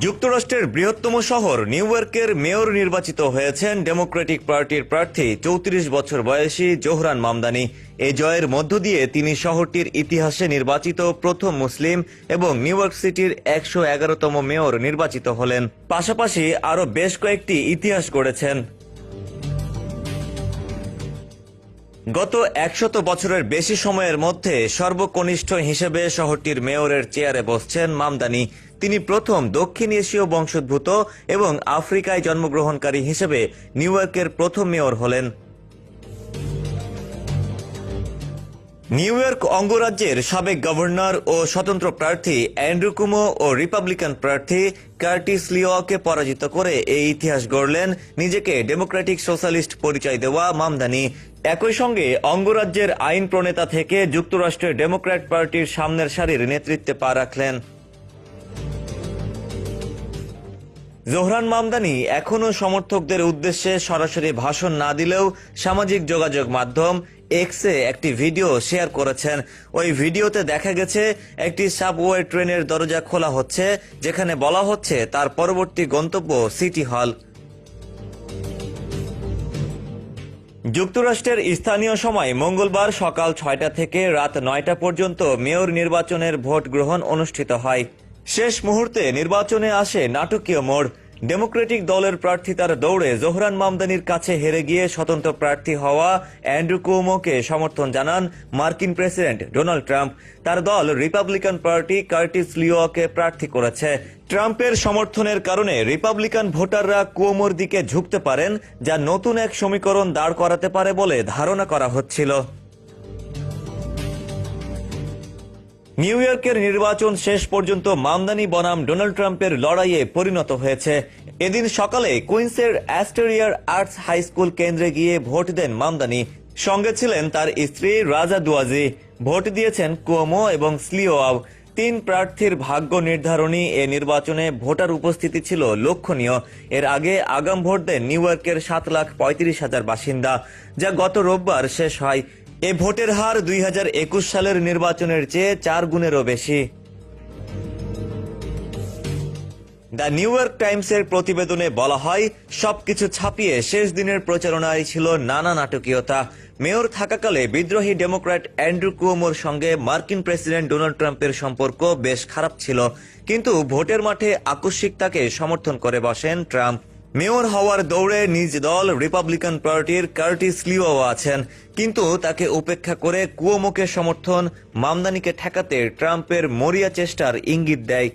যুক্তরাষ্ট্রের বৃহত্তম শহর নিউ ইয়র্কের মেয়র নির্বাচিত হয়েছেন ডেমোক্রেটিক পার্টির প্রার্থী চৌত্রিশ বছর বয়সী জোহরান মামদানি। এই জয়ের মধ্য দিয়ে তিনি শহরটির ইতিহাসে নির্বাচিত প্রথম মুসলিম এবং নিউ ইয়র্ক সিটির একশো এগারোতম মেয়র নির্বাচিত হলেন। পাশাপাশি আরও বেশ কয়েকটি ইতিহাস গড়েছেন। গত একশত বছরের বেশি সময়ের মধ্যে সর্বকনিষ্ঠ হিসেবে শহরটির মেয়রের চেয়ারে বসছেন মামদানি। তিনি প্রথম দক্ষিণ এশীয় বংশোদ্ভূত এবং আফ্রিকায় জন্মগ্রহণকারী হিসেবে নিউ ইয়র্কের প্রথম মেয়র হলেন। নিউ ইয়র্ক অঙ্গরাজ্যের সাবেক গভর্নর ও স্বতন্ত্র প্রার্থী অ্যান্ড্রু কুমো ও রিপাবলিকান প্রার্থী কার্টিস লিওকে পরাজিত করে এই ইতিহাস গড়লেন নিজেকে ডেমোক্রেটিক সোশ্যালিস্ট পরিচয় দেওয়া মামদানি। একই সঙ্গে অঙ্গরাজ্যের আইন প্রণেতা থেকে যুক্তরাষ্ট্রের ডেমোক্র্যাট পার্টির সামনের সারির নেতৃত্বে পা রাখলেন। জোহরান মামদানি এখনও সমর্থকদের উদ্দেশ্যে সরাসরি ভাষণ না দিলেও সামাজিক যোগাযোগ মাধ্যম এক্সে একটি ভিডিও শেয়ার করেছেন। ওই ভিডিওতে দেখা গেছে, একটি সাবওয়ে ট্রেনের দরজা খোলা হচ্ছে, যেখানে বলা হচ্ছে তার পরবর্তী গন্তব্য সিটি হল। যুক্তরাষ্ট্রের স্থানীয় সময় মঙ্গলবার সকাল ছয়টা থেকে রাত নয়টা পর্যন্ত মেয়র নির্বাচনের ভোট গ্রহণ অনুষ্ঠিত হয়। শেষ মুহূর্তে নির্বাচনে আসে নাটকীয় মোড়। ডেমোক্রেটিক দলের প্রার্থী তার দৌড়ে জোহরান মামদানির কাছে হেরে গিয়ে স্বতন্ত্র প্রার্থী হওয়া অ্যান্ড্রু কুমোকে সমর্থন জানান মার্কিন প্রেসিডেন্ট ডোনাল্ড ট্রাম্প। তার দল রিপাবলিকান পার্টি কার্টিস লিওকে প্রার্থী করেছে। ট্রাম্পের সমর্থনের কারণে রিপাবলিকান ভোটাররা কুয়োমোর দিকে ঝুঁকতে পারেন, যা নতুন এক সমীকরণ দাঁড় করাতে পারে বলে ধারণা করা হচ্ছিল। নিউ ইয়র্কের নির্বাচন শেষ পর্যন্ত মামদানি বনাম ডোনাল্ড ট্রাম্পের লড়াইয়ে পরিণত হয়েছে। এদিন সকালে কুইন্সের অ্যাস্টেরিয়ার আর্টস হাই স্কুল কেন্দ্রে গিয়ে ভোট দেন মামদানি। সঙ্গে ছিলেন তার স্ত্রী রাজা দুয়াজি। ভোট দিয়েছেন কুয়োমো এবং স্লিওয়াও। তিন প্রার্থীর ভাগ্য নির্ধারণী এ নির্বাচনে ভোটার উপস্থিতি ছিল লক্ষণীয়। এর আগে আগাম ভোট দেন নিউ ইয়র্কের সাত লাখ পঁয়ত্রিশ হাজার বাসিন্দা, যা গত রোববার শেষ হয়। এ ভোটের হার দুই হাজার একুশ সালের নির্বাচনের চেয়ে চার গুণেরও বেশি। দ্য নিউ ইয়র্ক টাইমসের প্রতিবেদনে বলা হয়, সবকিছু ছাপিয়ে শেষ দিনের প্রচারণায় ছিল নানা নাটকীয়তা। মেয়র থাকাকালে বিদ্রোহী ডেমোক্র্যাট অ্যান্ড্রু কুয়োমোর সঙ্গে মার্কিন প্রেসিডেন্ট ডোনাল্ড ট্রাম্পের সম্পর্ক বেশ খারাপ ছিল। কিন্তু ভোটের মাঠে আকস্মিক তাকে সমর্থন করে বসেন ট্রাম্প। মেয়র হওয়ার দৌড়ে নিজ দল রিপাবলিকান পার্টির কার্টিস লিও আছেন, কিন্তু তাকে উপেক্ষা করে কুয়োমোকে সমর্থন, মামদানিকে ঠেকাতে ট্রাম্পের মরিয়া চেষ্টার ইঙ্গিত দেয়